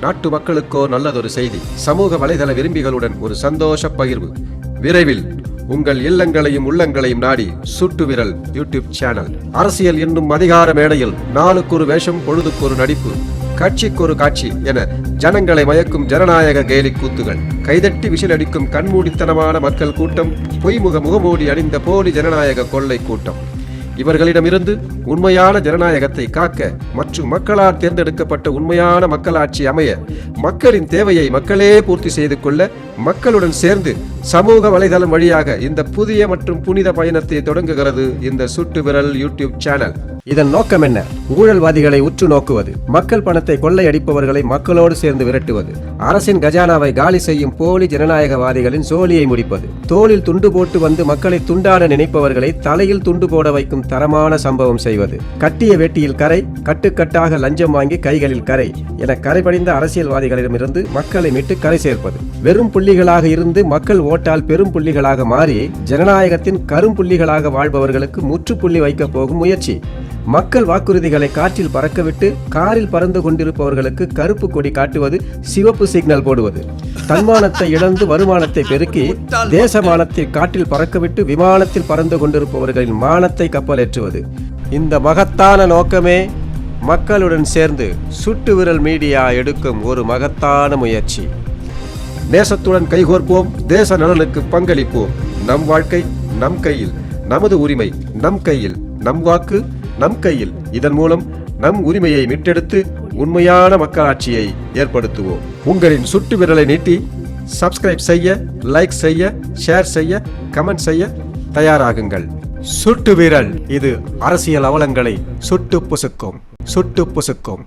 நாட்டு மக்களுக்கோ நல்லதொரு செய்தி. சமூக வலைதள விரும்பிகளுடன் ஒரு சந்தோஷ பகிர்வு. விரைவில் உங்கள் இல்லங்களையும் உள்ளங்களையும் நாடி சுட்டு விரல் யூடியூப் சேனல். அரசியல் என்னும் அதிகார மேடையில் நாளுக்கு ஒரு வேஷம் பொழுதுக்கொரு நடிப்பு. கட்சிக்கு ஒரு காட்சி என ஜனங்களை மயக்கும் ஜனநாயக கேலி கூத்துகள். கைதட்டி விசிலடிக்கும் கண்மூடித்தனமான மக்கள் கூட்டம் பொய்முக முகமூடி அணிந்த போலி ஜனநாயக கொள்ளை கூட்டம். இவர்களிடமிருந்து உண்மையான ஜனநாயகத்தை காக்க மற்றும் மக்களால் தேர்ந்தெடுக்கப்பட்ட உண்மையான மக்களாட்சி அமைய மக்களின் தேவையை மக்களே பூர்த்தி செய்து கொள்ள மக்களுடன் சேர்ந்து சமூக வலைதளம் வழியாக இந்த புதிய மற்றும் புனித பயணத்தை தொடங்குகிறது இந்த சுட்டு விரல் யூடியூப் சேனல். இதன் நோக்கம் என்ன? ஊழல்வாதிகளை உற்று நோக்குவது மக்கள் பணத்தை கொள்ளையடிப்பவர்களை மக்களோடு சேர்ந்து விரட்டுவது அரசின் கஜானாவை காலி செய்யும் போலி ஜனநாயகவாதிகளின் சோழியை முடிப்பது தோளில் துண்டு போட்டு வந்து மக்களை துண்டாட நினைப்பவர்களை தலையில் துண்டு போட வைக்கும் தரமான சம்பவம் செய்வது கட்டிய வேட்டியில் கரை கட்டுக்கட்டாக லஞ்சம் வாங்கி கைகளில் கரை என கரைபடிந்த அரசியல்வாதிகளிடமிருந்து மக்களை மீட்டு கரை சேர்ப்பது. வெறும் புள்ளிகளாக இருந்து மக்கள் ஓட்டால் பெரும் புள்ளிகளாக மாறி ஜனநாயகத்தின் கரும்புள்ளிகளாக வாழ்பவர்களுக்கு முற்றுப்புள்ளி வைக்கப் போகும் முயற்சி. மக்கள் வாக்குறுதிகளை காற்றில் பறக்கவிட்டு காரில் பறந்து கொண்டிருப்பவர்களுக்கு கருப்பு கொடி காட்டுவது சிவப்பு சிக்னல் போடுவது. தன்மானத்தை இழந்து வருமானத்தை பெருக்கி தேசமானத்தை காற்றில் பறக்கவிட்டு விமானத்தில் பறந்து கொண்டிருப்பவர்களின் மானத்தை கப்பலேற்றுவது. இந்த மகத்தான நோக்கமே மக்களுடன் சேர்ந்து சுட்டு விரல் மீடியா எடுக்கும் ஒரு மகத்தான முயற்சி. நேசத்துடன் கைகோர்ப்போம் தேச நலனுக்கு பங்களிப்போம். நம் வாழ்க்கை நம் கையில் நமது உரிமை நம் கையில் நம் வாக்கு நம் கையில் இதன் மூலம் நம் உரிமையை மீட்டெடுத்து உண்மையான மக்களாட்சியை ஏற்படுத்துவோம். உங்களின் சுட்டு விரலை நீட்டி சப்ஸ்கிரைப் செய்ய லைக் செய்ய ஷேர் செய்ய கமெண்ட் செய்ய தயாராகுங்கள். சுட்டு விரல் இது அரசியல் அவலங்களை சுட்டு புசுக்கும் சுட்டு புசுக்கும்.